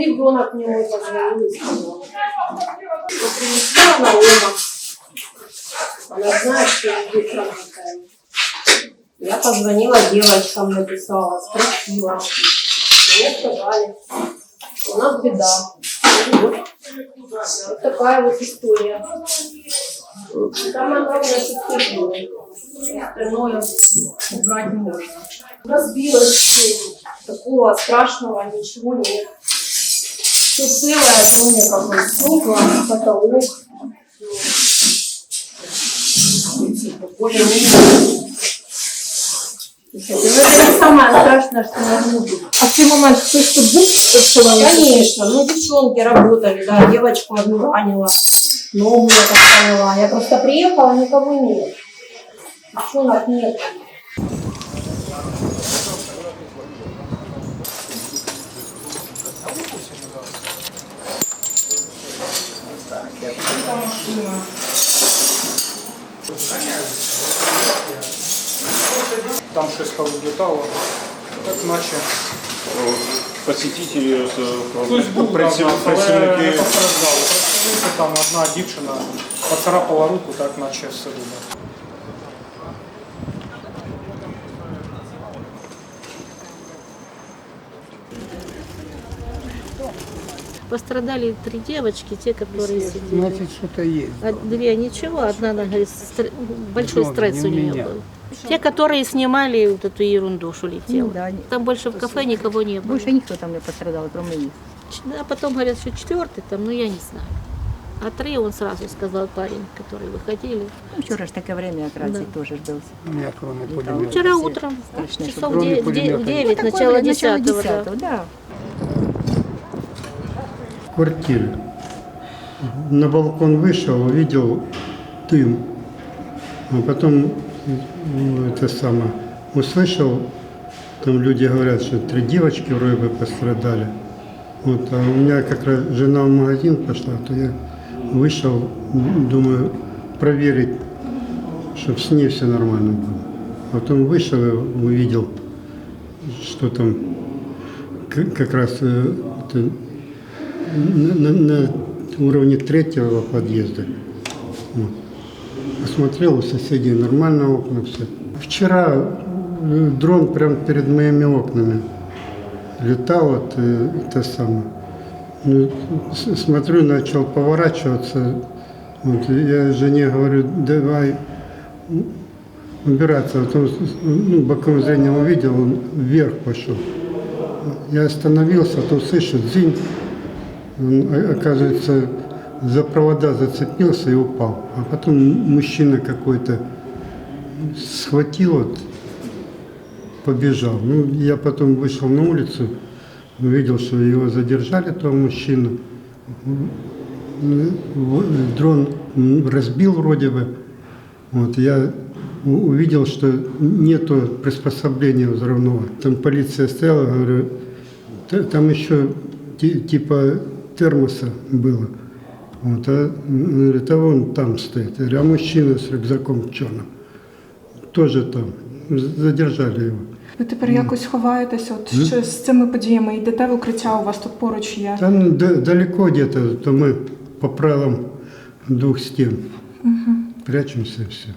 ребенок мне мой позвонил и принесла она Рома. Она знает, что я здесь работаю. Я позвонила девочкам, написала, спросила. Мне сказали, у нас беда. Вот. Вот такая вот история. Самое главное, что терпение. Остальное убрать можно. Разбилось все. Такого страшного ничего нет. Все целое, кроме как бы стекла, потолок. Ну, более Это не самое страшное, что могло быть. А в цей момент тут був, що вам Конечно, ну девчонки работали, да, девочку одну ранила, ногу я так поняла. Я просто приехала, никого нет. Девчонок нет. Там щось повилітало, так наче. Посетителі, от, Хтось був праців- да, але не працівники постраждали. Працівники там одна дівчина поцарапала руку, так наче все добре. Пострадали три девочки, те, которые сидели. Значит, что-то есть. А две ничего, одна, она говорит, стр- большой Много, стресс не у у нее меня. был. Те, которые снимали вот эту ерунду, что летела. Ну да, они- Там больше в кафе никого не было. Больше никто там не пострадал, кроме них. Ч- А потом говорят, что четвертый там, ну я не знаю. А три он сразу сказал парень, которые выходили. Ну, вчора ж таке время якраз Да. і теж ж був. Ніякого не Літало. пулемет. Вчера все утром, страшно, часов чтобы дроны, де- де- пулеметы. девять, Такое начало время, начало десятого, да. 10-го, да. в квартире. На балкон вышел, увидел дым. А потом ну, это самое услышал, там люди говорят, что три девочки вроде бы пострадали. Вот, а у меня как раз жена в магазин пошла, то я вышел, думаю, проверить, чтобы с ней все нормально было. Потом вышел и увидел, что там как раз э, это на, на- на уровне третьего подъезда. Вот. Посмотрел у соседей нормально окна все. Вчера э, дрон прямо перед моими окнами летал, вот, э, это самое. Ну, с- смотрю, начал поворачиваться. Вот, и я жене говорю, давай м, убираться. А Потом ну, боковым зрением увидел, он вверх пошел. Я остановился, а то слышу, дзинь. О- оказывается, за провода зацепился и упал. А потом мужчина какой-то схватил, вот, побежал. Ну, я потом вышел на улицу, увидел, что его задержали, того мужчину. В- Дрон разбил вроде бы. Вот, я увидел, что нету приспособления взрывного. Там полиция стояла, говорю, «Т- там еще ти- типа термоса было. Вот, а, м, говорит, а вон там стоит. Я говорю, а мужчина с рюкзаком черным тоже там. Задержали его. ви тепер якось ховаєтеся? От що з цими подіями йдете в укриття? У вас тут поруч є. Там да- далеко где-то, то мы по правилам двух стен прячемся и все.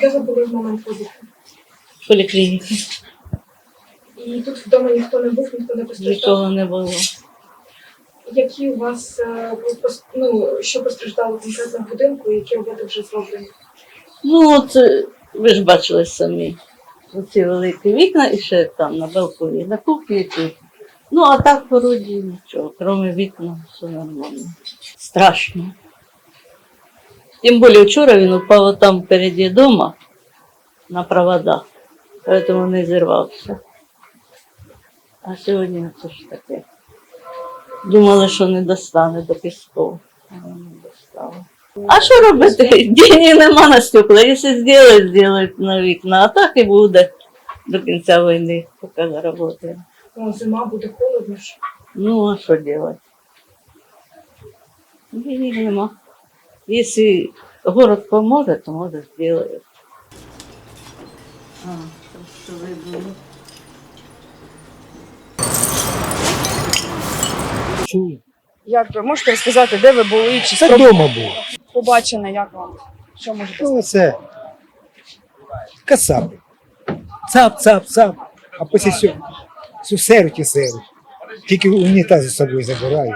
Де ви були в момент вибуху? В поліклініці. І тут вдома ніхто не був, ніхто не постраждав. Нікого не було. Які у вас е, ну, що постраждало конкретно в будинку, які роботи вже зроблені? Ну, от е, ви ж бачили самі. Оці великі вікна і ще там на балконі, на кухні тут. Ну, а так вроді нічого, крім вікна, все нормально. Страшно. Тим більше вчора він упав там впереді дома на проводах, тому не зірвався. А сьогодні це ж таке. Думали, що не достане до пісков. А що робити? Денег нема на стекла. Якщо зроблять, зроблять на вікна, а так і буде до кінця війни, поки заработаємо. Ну, зима буде холодно. Ну, а що робити? Денег нема. Якщо город поможе, то може зроблять. А, що Як ви можете розказати, де ви були, чи Це вдома було. побачене, як вам? Що можете Ну, це кацапи. Цап, цап, цап. А після цього всю серуть і серуть. Тільки унітази з собою забирають.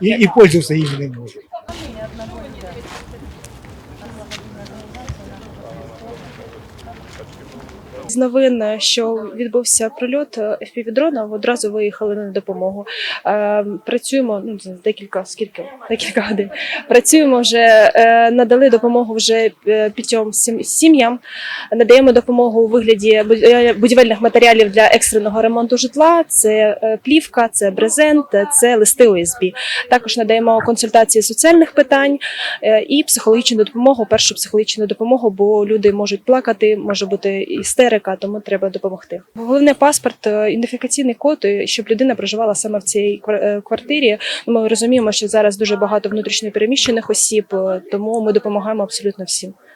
І, і пользуватися їм не можуть. З новин, що відбувся прильот FPV-дрона, одразу виїхали на допомогу. Е, Працюємо ну декілька скільки декілька годин. Працюємо вже е, надали допомогу вже е, п'ятьом сім'ям. Надаємо допомогу у вигляді е, будівельних матеріалів для екстреного ремонту житла. Це е, плівка, це брезент, це листи ОСБ. Також надаємо консультації соціальних питань е, і психологічну допомогу, першу психологічну допомогу, бо люди можуть плакати, може бути істерика, тому треба допомогти. Головне паспорт, е, ідентифікаційний код, щоб людина проживала саме в цій е, квартирі. Ми розуміємо, що зараз дуже багато внутрішньо переміщених осіб, е, тому ми допомагаємо абсолютно всім.